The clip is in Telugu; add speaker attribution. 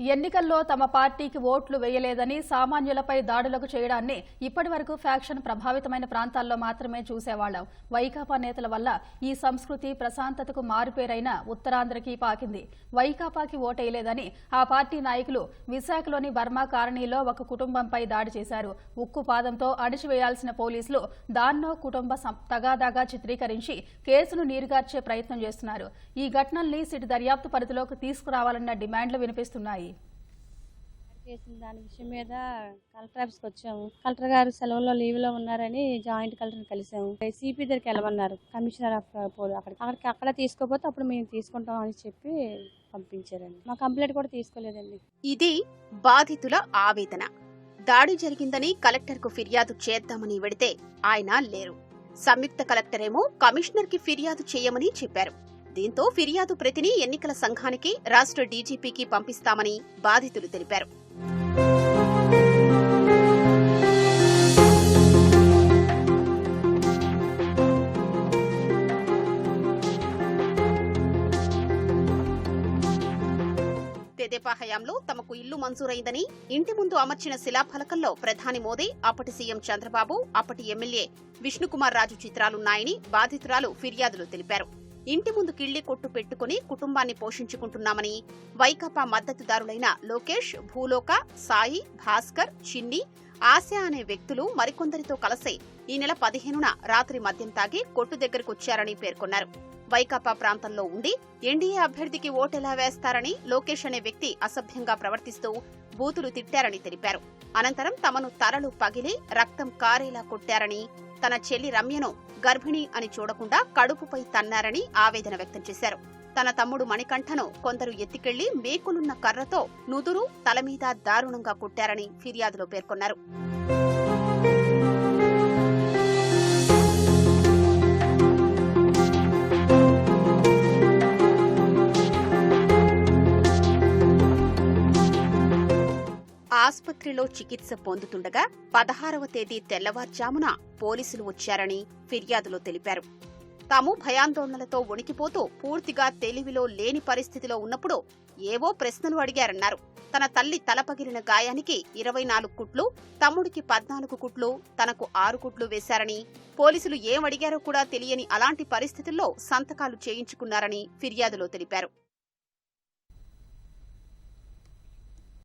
Speaker 1: ఎన్నికల్లో తమ పార్టీకి ఓట్లు వేయలేదని సామాన్యులపై దాడులకు చేయడాన్ని ఇప్పటి వరకు ఫ్యాక్షన్ ప్రభావితమైన ప్రాంతాల్లో మాత్రమే చూసేవాళ్ళం వైకాపా నేతల వల్ల ఈ సంస్కృతి ప్రశాంతతకు మారుపేరైన ఉత్తరాంధ్రకి పాకింది. వైకాపాకి ఓటేయలేదని ఆ పార్టీ నాయకులు విశాఖలోని బర్మా కాలనీలో ఒక కుటుంబంపై దాడి చేశారు. ఉక్కు పాదంతో అణిచివేయాల్సిన పోలీసులు దాన్నో కుటుంబ సం- తగాదాగా చిత్రీకరించి కేసును నీరుగార్చే ప్రయత్నం చేస్తున్నారు. ఈ ఘటనల్ని సిట్ దర్యాప్తు పరిధిలోకి తీసుకురావాలన్న డిమాండ్లు వినిపిస్తున్నాయి.
Speaker 2: చేసిన దాని విషయం మీద కలెక్టర్ ఆఫీస్కి వచ్చాము. కలెక్టర్ గారు సెలవుల్లో లీవ్లో ఉన్నారని జాయింట్ కలెక్టర్ కలిసాము. సిపి దగ్గరికి వెళ్ళమన్నారు. కమిషనర్ ఆఫ్ పోల్ అక్కడికి అక్కడికి అక్కడ తీసుకోపోతే అప్పుడు మేము తీసుకుంటాం అని చెప్పి పంపించారండి. మా కంప్లైంట్ కూడా తీసుకోలేదండి.
Speaker 3: ఇది బాధితుల ఆవేదన. దాడి జరిగిందని కలెక్టర్కు ఫిర్యాదు చేద్దామని వెడితే ఆయన లేరు. సంయుక్త కలెక్టర్ ఏమో కమిషనర్కి ఫిర్యాదు చేయమని చెప్పారు. దీంతో ఫిర్యాదు ప్రతిని ఎన్నికల సంఘానికి రాష్ట్ర డీజీపీకి పంపిస్తామని బాధితులు తెలిపారు. తెదేపా హయాంలో తమకు ఇల్లు మంజూరైందని ఇంటి ముందు అమర్చిన శిలాఫలకంలో ప్రధాని మోదీ అప్పటి సీఎం చంద్రబాబు అప్పటి ఎమ్మెల్యే విష్ణుకుమార్ రాజు చిత్రాలున్నాయని బాధితురాలు ఫిర్యాదులు తెలిపారు. ఇంటి ముందు కిళ్ళి కొట్టు పెట్టుకుని కుటుంబాన్ని పోషించుకుంటున్నామని వైకాపా మద్దతుదారులైన లోకేష్ భూలోక సాయి భాస్కర్ చిన్ని ఆశ అనే వ్యక్తులు మరికొందరితో కలిసి ఈ నెల పదిహేనున రాత్రి మద్యం తాగి కొట్టు దగ్గరకొచ్చారని పేర్కొన్నారు. వైకాపా ప్రాంతంలో ఉండి ఎన్డీఏ అభ్యర్థికి ఓటెలా వేస్తారని లోకేష్ అనే వ్యక్తి అసభ్యంగా ప్రవర్తిస్తూ బూతులు తిట్టారని తెలిపారు. అనంతరం తమను తరలు పగిలి రక్తం కారేలా కొట్టారని తన చెల్లి రమ్యను గర్భిణి అని చూడకుండా కడుపుపై తన్నారని ఆవేదన వ్యక్తం చేశారు. తన తమ్ముడు మణికంఠను కొందరు ఎత్తికెళ్ళి మేకులున్న కర్రతో నుదురు తల మీద దారుణంగా కొట్టారని ఫిర్యాదులో పేర్కొన్నారు. ఆసుపత్రిలో చికిత్స పొందుతుండగా పదహారవ తేదీ తెల్లవారుజామున పోలీసులు వచ్చారని ఫిర్యాదులో తెలిపారు. తాము భయాందోళనలతో వణికిపోతూ పూర్తిగా తెలివిలో లేని పరిస్థితిలో ఉన్నప్పుడు ఏవో ప్రశ్నలు అడిగారన్నారు. తన తల్లి తల పగిలిన గాయానికి ఇరవై నాలుగు కుట్లు తమ్ముడికి పద్నాలుగు కుట్లు తనకు ఆరు కుట్లు వేశారని పోలీసులు ఏమడిగారో కూడా తెలియని అలాంటి పరిస్థితుల్లో సంతకాలు చేయించుకున్నారని ఫిర్యాదులో తెలిపారు.